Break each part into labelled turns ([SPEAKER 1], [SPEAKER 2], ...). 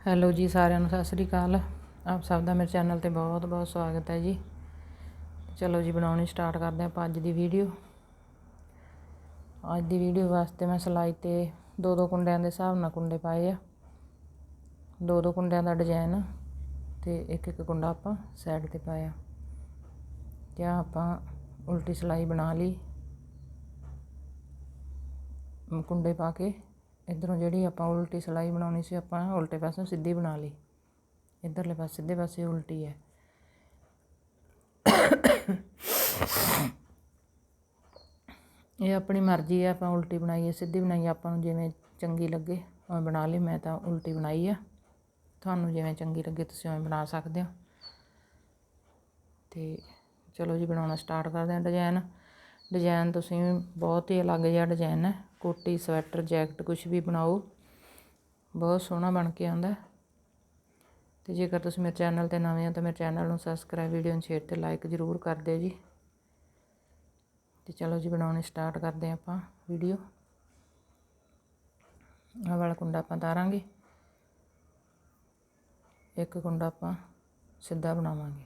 [SPEAKER 1] Hello ਜੀ ਸਾਰਿਆਂ ਨੂੰ, ਸਤਿ ਸ੍ਰੀ ਅਕਾਲ। ਆਪ ਸਭ ਦਾ ਮੇਰੇ ਚੈਨਲ ਤੇ ਬਹੁਤ ਬਹੁਤ ਸਵਾਗਤ ਹੈ ਜੀ। ਚਲੋ ਜੀ, ਬਣਾਉਣੀ ਸਟਾਰਟ ਕਰਦੇ ਆਪਾਂ ਅੱਜ ਦੀ ਵੀਡੀਓ ਅੱਜ ਦੀ ਵੀਡੀਓ ਵਾਸਤੇ ਮੈਂ ਸਿਲਾਈ ਤੇ ਦੋ ਦੋ ਕੁੰਡਿਆਂ ਦੇ ਹਿਸਾਬ ਨਾਲ ਕੁੰਡੇ ਪਾਏ ਆ। ਦੋ ਦੋ ਕੁੰਡਿਆਂ ਦਾ ਡਿਜ਼ਾਈਨ ਤੇ ਇੱਕ ਇੱਕ ਕੁੰਡਾ ਆਪਾਂ ਸਾਈਡ ਤੇ ਪਾਇਆ। ਤੇ ਆਪਾਂ ਉਲਟੀ ਸਿਲਾਈ ਬਣਾ ਲਈ। ਕੁੰਡੇ ਪਾ ਕੇ ਇੱਧਰੋਂ ਜਿਹੜੀ ਆਪਾਂ ਉਲਟੀ ਸਿਲਾਈ ਬਣਾਉਣੀ ਸੀ, ਆਪਾਂ ਉਲਟੇ ਪਾਸੋਂ ਸਿੱਧੀ ਬਣਾ ਲਈ। ਇੱਧਰਲੇ ਪਾਸੇ, ਸਿੱਧੇ ਪਾਸੇ ਉਲਟੀ ਹੈ। ਇਹ ਆਪਣੀ ਮਰਜ਼ੀ ਹੈ, ਆਪਾਂ ਉਲਟੀ ਬਣਾਈਏ, ਸਿੱਧੀ ਬਣਾਈਏ। ਆਪਾਂ ਨੂੰ ਜਿਵੇਂ ਚੰਗੀ ਲੱਗੇ, ਉਵੇਂ ਬਣਾ ਲਈ। ਮੈਂ ਤਾਂ ਉਲਟੀ ਬਣਾਈ ਆ। ਤੁਹਾਨੂੰ ਜਿਵੇਂ ਚੰਗੀ ਲੱਗੇ, ਤੁਸੀਂ ਉਵੇਂ ਬਣਾ ਸਕਦੇ ਹੋ। ਤੇ ਚਲੋ ਜੀ, ਬਣਾਉਣਾ ਸਟਾਰਟ ਕਰਦੇ ਹਾਂ ਡਿਜ਼ਾਈਨ ਡਿਜ਼ਾਈਨ ਤੁਸੀਂ ਬਹੁਤ ਹੀ ਅਲੱਗ ਜਿਹਾ ਡਿਜ਼ਾਈਨ ਹੈ। ਕੋਟੀ, ਸਵੈਟਰ, ਜੈਕਟ ਕੁਝ ਵੀ ਬਣਾਓ। ਬਹੁਤ ਸੋਹਣਾ ਬਣ ਕੇ ਆਉਂਦਾ ਤੇ ਜੇਕਰ ਤੁਸੀਂ ਮੇਰੇ ਚੈਨਲ ਤੇ ਨਵੇਂ ਹੋ ਤਾਂ ਮੇਰੇ ਚੈਨਲ ਨੂੰ ਸਬਸਕ੍ਰਾਈਬ ਵੀਡੀਓ ਨੂੰ ਸ਼ੇਅਰ ਤੇ ਲਾਈਕ ਜ਼ਰੂਰ ਕਰ ਦਿਓ ਜੀ। ਤੇ ਚਲੋ ਜੀ, ਬਣਾਉਣੀ ਸਟਾਰਟ ਕਰਦੇ ਹਾਂ ਆਪਾਂ ਵੀਡੀਓ ਆਹ ਵਾਲਾ ਕੁੰਡਾ ਆਪਾਂ ਤਾਰਾਂਗੇ। ਇੱਕ ਕੁੰਡਾ ਆਪਾਂ ਸਿੱਧਾ ਬਣਾਵਾਂਗੇ।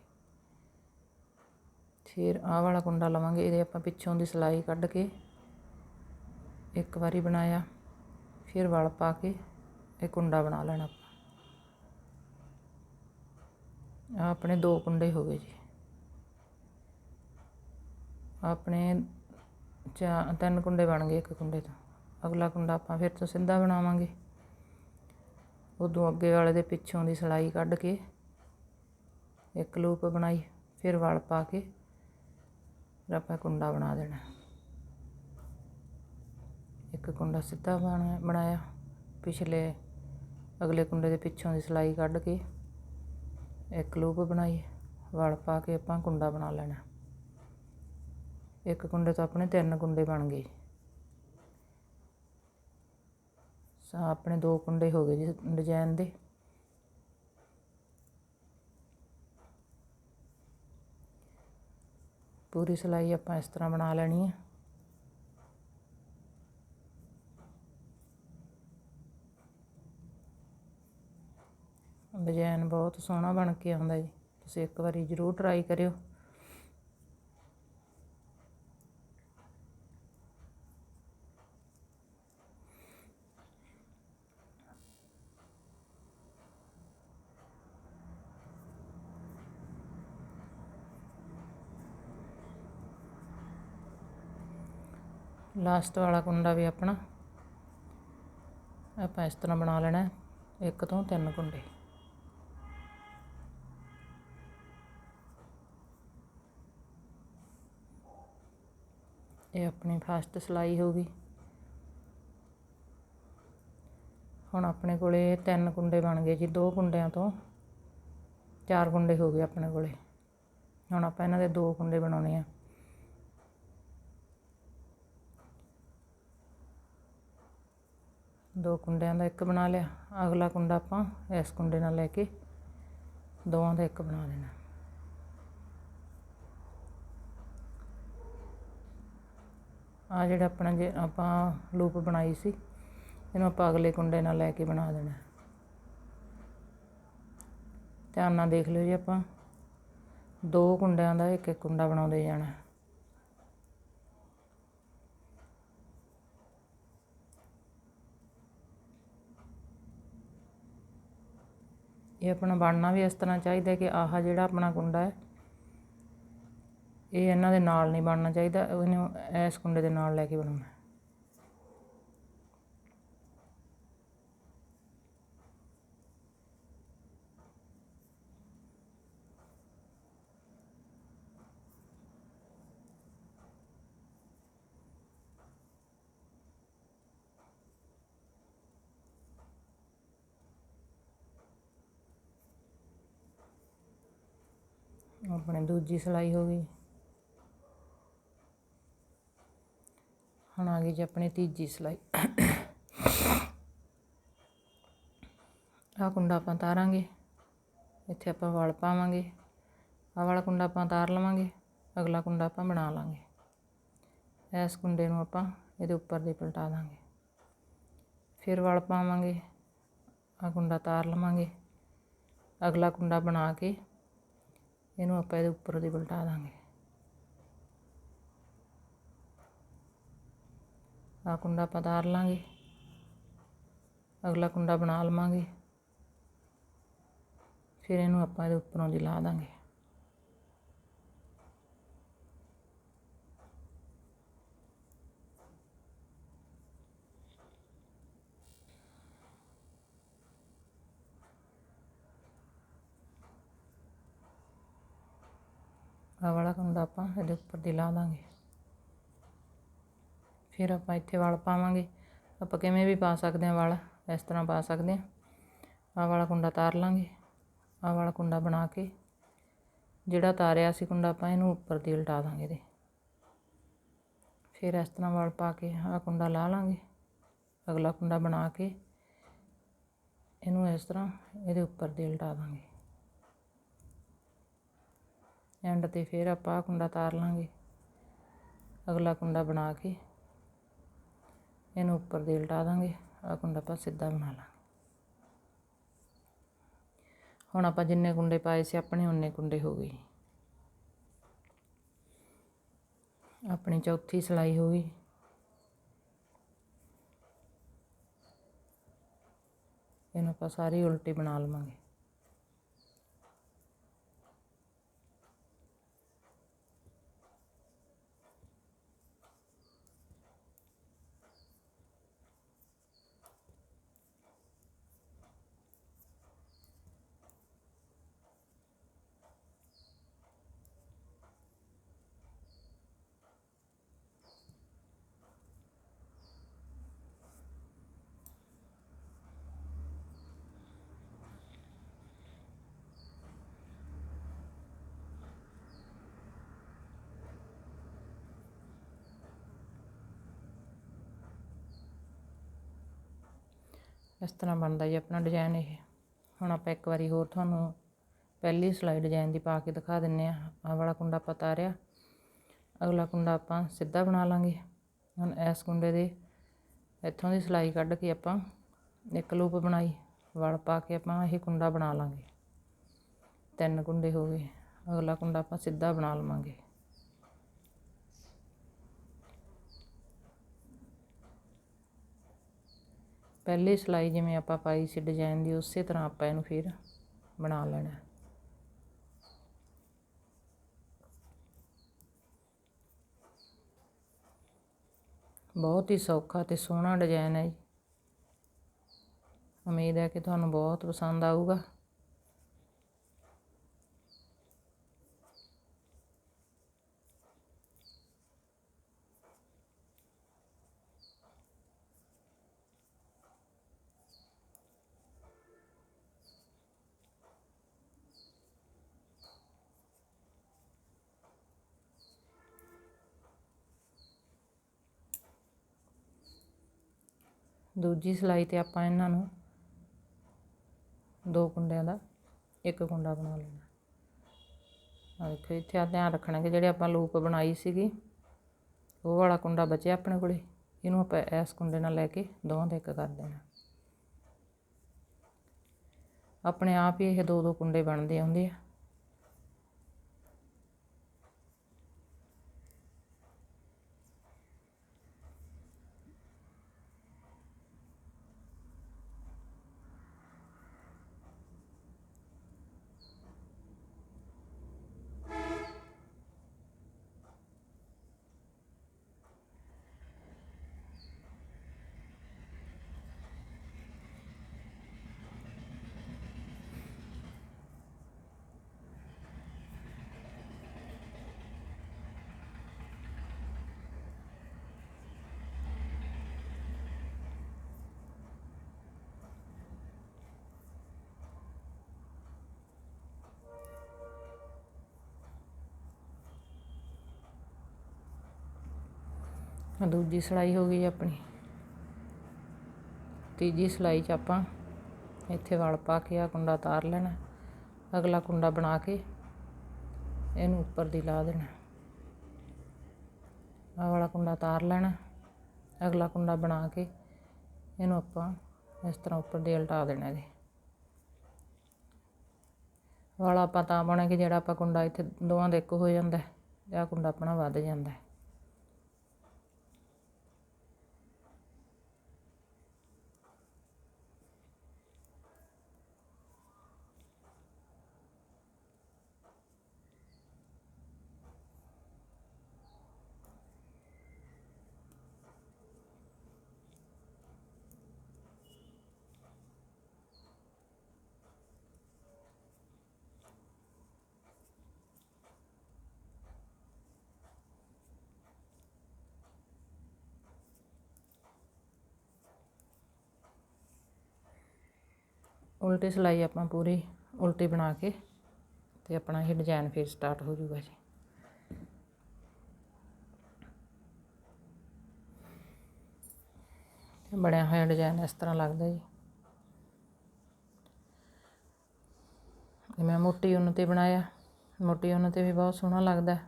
[SPEAKER 1] ਫਿਰ ਆਹ ਵਾਲਾ ਕੁੰਡਾ ਲਵਾਂਗੇ, ਇਹਦੇ ਆਪਾਂ ਪਿੱਛੋਂ ਦੀ ਸਿਲਾਈ ਕੱਢ ਕੇ ਇੱਕ ਵਾਰੀ ਬਣਾਇਆ, ਫਿਰ ਵਲ ਪਾ ਕੇ ਇਹ ਕੁੰਡਾ ਬਣਾ ਲੈਣਾ ਆਪਾਂ। ਆਹ ਆਪਣੇ ਦੋ ਕੁੰਡੇ ਹੋ ਗਏ ਜੀ। ਆਪਣੇ ਚਾ ਤਿੰਨ ਕੁੰਡੇ ਬਣ ਗਏ ਇੱਕ ਕੁੰਡੇ ਤੋਂ। ਅਗਲਾ ਕੁੰਡਾ ਆਪਾਂ ਫਿਰ ਤੋਂ ਸਿੱਧਾ ਬਣਾਵਾਂਗੇ। ਉਦੋਂ ਅੱਗੇ ਵਾਲੇ ਦੇ ਪਿੱਛੋਂ ਦੀ ਸਿਲਾਈ ਕੱਢ ਕੇ ਇੱਕ ਲੂਪ ਬਣਾਈ, ਫਿਰ ਵਲ ਪਾ ਕੇ ਆਪਾਂ ਕੁੰਡਾ ਬਣਾ ਦੇਣਾ। ਇੱਕ ਕੁੰਡਾ ਸਿੱਧਾ ਬਣਾ, ਬਣਾਇਆ। ਪਿਛਲੇ ਅਗਲੇ ਕੁੰਡੇ ਦੇ ਪਿੱਛੋਂ ਦੀ ਸਿਲਾਈ ਕੱਢ ਕੇ ਇੱਕ ਲੂਪ ਬਣਾਈ। ਵਲ ਪਾ ਕੇ ਆਪਾਂ ਕੁੰਡਾ ਬਣਾ ਲੈਣਾ। ਇੱਕ ਕੁੰਡੇ ਤੋਂ ਆਪਣੇ ਤਿੰਨ ਕੁੰਡੇ ਬਣ ਗਏ। ਸਾ, ਆਪਣੇ ਦੋ ਕੁੰਡੇ ਹੋ ਗਏ ਜੀ ਡਿਜ਼ਾਈਨ ਦੇ। ਪੂਰੀ ਸਿਲਾਈ ਆਪਾਂ ਇਸ ਤਰ੍ਹਾਂ ਬਣਾ ਲੈਣੀ ਹੈ। ਡਿਜ਼ਾਈਨ ਬਹੁਤ ਸੋਹਣਾ ਬਣ ਕੇ ਆਉਂਦਾ ਜੀ। ਤੁਸੀਂ ਇੱਕ ਵਾਰੀ ਜ਼ਰੂਰ ਟਰਾਈ ਕਰਿਓ। ਲਾਸਟ ਵਾਲਾ ਕੁੰਡਾ ਵੀ ਆਪਣਾ। ਆਪਾਂ ਇਸ ਤਰ੍ਹਾਂ ਬਣਾ ਲੈਣਾ ਇੱਕ ਤੋਂ ਤਿੰਨ ਕੁੰਡੇ। ਇਹ ਆਪਣੀ ਫਸਟ ਸਿਲਾਈ ਹੋ ਗਈ। ਹੁਣ ਆਪਣੇ ਕੋਲੇ ਤਿੰਨ ਕੁੰਡੇ ਬਣ ਗਏ ਜੀ, ਦੋ ਕੁੰਡਿਆਂ ਤੋਂ ਚਾਰ ਕੁੰਡੇ ਹੋ ਗਏ ਆਪਣੇ ਕੋਲੇ। ਹੁਣ ਆਪਾਂ ਇਹਨਾਂ ਦੇ ਦੋ ਕੁੰਡੇ ਬਣਾਉਣੇ ਆ। ਦੋ ਕੁੰਡਿਆਂ ਦਾ ਇੱਕ ਬਣਾ ਲਿਆ, ਅਗਲਾ ਕੁੰਡਾ ਆਪਾਂ ਇਸ ਕੁੰਡੇ ਨਾਲ ਲੈ ਕੇ ਦੋਵਾਂ ਦਾ ਇੱਕ ਬਣਾ ਦੇਣਾ। ਆ ਜਿਹੜਾ ਆਪਣਾ ਜੇ ਆਪਾਂ ਲੂਪ ਬਣਾਈ ਸੀ, ਇਹਨੂੰ ਆਪਾਂ ਅਗਲੇ ਕੁੰਡੇ ਨਾਲ ਲੈ ਕੇ ਬਣਾ ਦੇਣਾ। ਧਿਆਨ ਨਾਲ ਦੇਖ ਲਿਓ ਜੀ ਆਪਾਂ, ਦੋ ਕੁੰਡਿਆਂ ਦਾ ਇੱਕ ਇੱਕ ਕੁੰਡਾ ਬਣਾਉਂਦੇ ਜਾਣਾ। ਇਹ ਆਪਣਾ ਬਣਨਾ ਵੀ ਇਸ ਤਰ੍ਹਾਂ ਚਾਹੀਦਾ ਕਿ ਆਹ ਜਿਹੜਾ ਆਪਣਾ ਕੁੰਡਾ ਹੈ ਇਹ ਇਹਨਾਂ ਦੇ ਨਾਲ ਨਹੀਂ ਬਣਨਾ ਚਾਹੀਦਾ, ਇਹਨੂੰ ਇਸ ਕੁੰਡੇ ਦੇ ਨਾਲ ਲੈ ਕੇ ਬਣਾਉਣਾ। ਆਪਣੇ ਦੂਜੀ ਸਿਲਾਈ ਹੋ ਗਈ। ਹੁਣ ਆ ਗਈ ਜੀ ਆਪਣੀ ਤੀਜੀ ਸਿਲਾਈ। ਆਹ ਕੁੰਡਾ ਆਪਾਂ ਤਾਰਾਂਗੇ। ਇੱਥੇ ਆਪਾਂ ਵਲ ਪਾਵਾਂਗੇ। ਆਹ ਵਾਲਾ ਕੁੰਡਾ ਆਪਾਂ ਤਾਰ ਲਵਾਂਗੇ। ਅਗਲਾ ਕੁੰਡਾ ਆਪਾਂ ਬਣਾ ਲਾਂਗੇ। ਇਸ ਕੁੰਡੇ ਨੂੰ ਆਪਾਂ ਇਹਦੇ ਉੱਪਰ ਦੇ ਪਲਟਾ ਦਾਂਗੇ। ਫਿਰ ਵਲ ਪਾਵਾਂਗੇ। ਆ ਕੁੰਡਾ ਤਾਰ ਲਵਾਂਗੇ। ਅਗਲਾ ਕੁੰਡਾ ਬਣਾ ਕੇ ਇਹਨੂੰ ਆਪਾਂ ਇਹਦੇ ਉੱਪਰ ਦੀ ਪਲਟਾ ਦਾਂਗੇ। ਆ ਕੁੰਡਾ ਆਪਾਂ ਤਾਰ ਲਾਂਗੇ। ਅਗਲਾ ਕੁੰਡਾ ਬਣਾ ਲਵਾਂਗੇ। ਫਿਰ ਇਹਨੂੰ ਆਪਾਂ ਇਹਦੇ ਉੱਪਰੋਂ ਦੀ ਲਾ ਦਾਂਗੇ। ਆਹ ਵਾਲਾ ਕੁੰਡਾ ਆਪਾਂ ਇਹਦੇ ਉੱਪਰ ਦੀ ਲਾ ਦਾਂਗੇ। ਫਿਰ ਆਪਾਂ ਇੱਥੇ ਵਲ ਪਾਵਾਂਗੇ। ਆਪਾਂ ਕਿਵੇਂ ਵੀ ਪਾ ਸਕਦੇ ਹਾਂ ਵਲ, ਇਸ ਤਰ੍ਹਾਂ ਪਾ ਸਕਦੇ ਹਾਂ। ਆਹ ਵਾਲਾ ਕੁੰਡਾ ਤਾਰ ਲਾਂਗੇ। ਆਹ ਵਾਲਾ ਕੁੰਡਾ ਬਣਾ ਕੇ, ਜਿਹੜਾ ਤਾਰਿਆ ਸੀ ਕੁੰਡਾ ਆਪਾਂ ਇਹਨੂੰ ਉੱਪਰ ਦੀ ਉਲਟਾ ਦਾਂਗੇ ਇਹਦੇ। ਫਿਰ ਇਸ ਤਰ੍ਹਾਂ ਵਲ ਪਾ ਕੇ ਆਹ ਕੁੰਡਾ ਲਾ ਲਾਂਗੇ। ਅਗਲਾ ਕੁੰਡਾ ਬਣਾ ਕੇ ਇਹਨੂੰ ਇਸ ਤਰ੍ਹਾਂ ਇਹਦੇ ਉੱਪਰ ਦੀ ਉਲਟਾ ਦਾਂਗੇ। ਐਂਡ ਤੇ ਫਿਰ ਆਪਾਂ ਆਹ ਕੁੰਡਾ ਤਾਰ ਲਾਂਗੇ। ਅਗਲਾ ਕੁੰਡਾ ਬਣਾ ਕੇ ਇਹਨੂੰ ਉੱਪਰ ਦੀ ਉਲਟਾ ਦਾਂਗੇ, ਆਹ ਕੁੰਡਾ ਆਪਾਂ ਸਿੱਧਾ ਬਣਾ ਲਾਂਗੇ। ਹੁਣ ਆਪਾਂ ਜਿੰਨੇ ਕੁੰਡੇ ਪਾਏ ਸੀ, ਆਪਣੇ ਉਨੇ ਕੁੰਡੇ ਹੋ ਗਏ ਆਪਣੀ ਚੌਥੀ ਸਲਾਈ ਹੋ ਗਈ। ਇਹਨੂੰ ਆਪਾਂ ਸਾਰੀ ਉਲਟੀ ਬਣਾ ਲਵਾਂਗੇ। ਇਸ ਤਰ੍ਹਾਂ ਬਣਦਾ ਜੀ ਆਪਣਾ ਡਿਜ਼ਾਈਨ ਇਹ। ਹੁਣ ਆਪਾਂ ਇੱਕ ਵਾਰੀ ਹੋਰ ਤੁਹਾਨੂੰ ਪਹਿਲੀ ਸਿਲਾਈ ਡਿਜ਼ਾਈਨ ਦੀ ਪਾ ਕੇ ਦਿਖਾ ਦਿੰਨੇ ਆ ਆਹ ਵਾਲਾ ਕੁੰਡਾ ਆਪਾਂ ਤਾਰਿਆ। ਅਗਲਾ ਕੁੰਡਾ ਆਪਾਂ ਸਿੱਧਾ ਬਣਾ ਲਾਂਗੇ। ਹੁਣ ਇਸ ਕੁੰਡੇ ਦੇ ਇੱਥੋਂ ਦੀ ਸਿਲਾਈ ਕੱਢ ਕੇ ਆਪਾਂ ਇੱਕ ਲੂਪ ਬਣਾਈ। ਵਲ ਪਾ ਕੇ ਆਪਾਂ ਇਹ ਕੁੰਡਾ ਬਣਾ ਲਾਂਗੇ। ਤਿੰਨ ਕੁੰਡੇ ਹੋ ਗਏ। ਅਗਲਾ ਕੁੰਡਾ ਆਪਾਂ ਸਿੱਧਾ ਬਣਾ ਲਵਾਂਗੇ। ਪਹਿਲੇ ਸਿਲਾਈ ਜਿਵੇਂ ਆਪਾਂ ਪਾਈ ਸੀ ਡਿਜ਼ਾਈਨ ਦੀ, ਉਸੇ ਤਰ੍ਹਾਂ ਆਪਾਂ ਇਹਨੂੰ ਫਿਰ ਬਣਾ ਲੈਣਾ ਬਹੁਤ ਹੀ ਸੌਖਾ ਤੇ ਸੋਹਣਾ ਡਿਜ਼ਾਈਨ ਹੈ ਜੀ। ਉਮੀਦ ਹੈ ਕਿ ਤੁਹਾਨੂੰ ਬਹੁਤ ਪਸੰਦ ਆਊਗਾ। ਦੂਜੀ ਸਿਲਾਈ ਤੇ ਆਪਾਂ ਇਹਨਾਂ ਨੂੰ ਦੋ ਕੁੰਡਿਆਂ ਦਾ ਇੱਕ ਕੁੰਡਾ ਬਣਾ ਲੈਣਾ। ਆ ਦੇਖੋ ਇੱਥੇ ਆ ਧਿਆਨ ਰੱਖਣਾ ਕਿ ਜਿਹੜੇ ਆਪਾਂ ਲੂਪ ਬਣਾਈ ਸੀਗੀ, ਉਹ ਵਾਲਾ ਕੁੰਡਾ ਬਚਿਆ ਆਪਣੇ ਕੋਲੇ, ਇਹਨੂੰ ਆਪਾਂ ਇਸ ਕੁੰਡੇ ਨਾਲ ਲੈ ਕੇ ਦੋਵਾਂ ਦਾ ਇੱਕ ਕਰ ਦੇਣਾ। ਆਪਣੇ ਆਪ ਹੀ ਇਹ ਦੋ ਦੋ ਕੁੰਡੇ ਬਣਦੇ ਆਉਂਦੇ ਆ। ਦੂਜੀ ਸਲਾਈ ਹੋ ਗਈ ਆਪਣੀ। ਤੀਜੀ ਸਲਾਈ 'ਚ ਆਪਾਂ ਇੱਥੇ ਵਲ ਪਾ ਕੇ ਆ ਕੁੰਡਾ ਤਾਰ ਲੈਣਾ। ਅਗਲਾ ਕੁੰਡਾ ਬਣਾ ਕੇ ਇਹਨੂੰ ਉੱਪਰ ਦੀ ਲਾ ਦੇਣਾ। ਆਹ ਵਾਲਾ ਕੁੰਡਾ ਤਾਰ ਲੈਣਾ। ਅਗਲਾ ਕੁੰਡਾ ਬਣਾ ਕੇ ਇਹਨੂੰ ਆਪਾਂ ਇਸ ਤਰ੍ਹਾਂ ਉੱਪਰ ਦੀ ਉਲਟਾ ਦੇਣਾ ਇਹਦੇ। ਵਾਲਾ ਆਪਾਂ ਤਾਂ ਪਾਉਣਾ ਕਿ ਜਿਹੜਾ ਆਪਾਂ ਕੁੰਡਾ ਇੱਥੇ ਦੋਵਾਂ ਦਾ ਇੱਕ ਹੋ ਜਾਂਦਾ ਤੇ ਆਹ ਕੁੰਡਾ ਆਪਣਾ ਵੱਧ ਜਾਂਦਾ ਉਲਟੀ ਸਿਲਾਈ ਆਪਾਂ ਪੂਰੀ ਉਲਟੀ ਬਣਾ ਕੇ ਤੇ ਆਪਣਾ ਇਹ ਡਿਜ਼ਾਈਨ ਫਿਰ ਸਟਾਰਟ ਹੋ ਜਾਊਗਾ ਜੀ। ਬਣਿਆ ਹੋਇਆ ਡਿਜ਼ਾਈਨ ਇਸ ਤਰ੍ਹਾਂ ਲੱਗਦਾ ਜੀ। ਇਹ ਮੈਂ ਮੋਟੀ ਉੱਨ ਤੇ ਬਣਾਇਆ, ਮੋਟੀ ਉੱਨ ਤੇ ਵੀ ਬਹੁਤ ਸੋਹਣਾ ਲੱਗਦਾ। ਹੈ।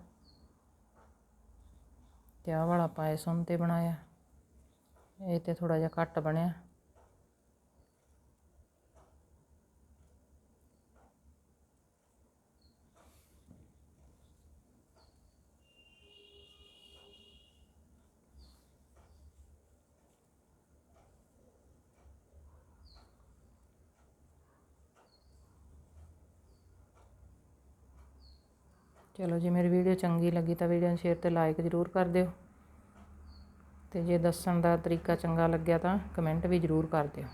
[SPEAKER 1] ਤੇ ਆਹ ਵਾਲਾ ਪਾਇਸ ਉੱਨ ਤੇ ਬਣਾਇਆ। ਇਹ ਤੇ ਥੋੜਾ ਜਿਹਾ ਘੱਟ ਬਣਿਆ। ਚਲੋ ਜੇ ਮੇਰੀ ਵੀਡੀਓ ਚੰਗੀ ਲੱਗੀ ਤਾਂ ਵੀਡੀਓ ਨੂੰ ਸ਼ੇਅਰ ਤੇ ਲਾਈਕ ਜ਼ਰੂਰ ਕਰ ਦਿਓ। ਤੇ ਜੇ ਦੱਸਣ ਦਾ ਤਰੀਕਾ ਚੰਗਾ ਲੱਗਿਆ ਤਾਂ ਕਮੈਂਟ ਵੀ ਜ਼ਰੂਰ ਕਰ ਦਿਓ।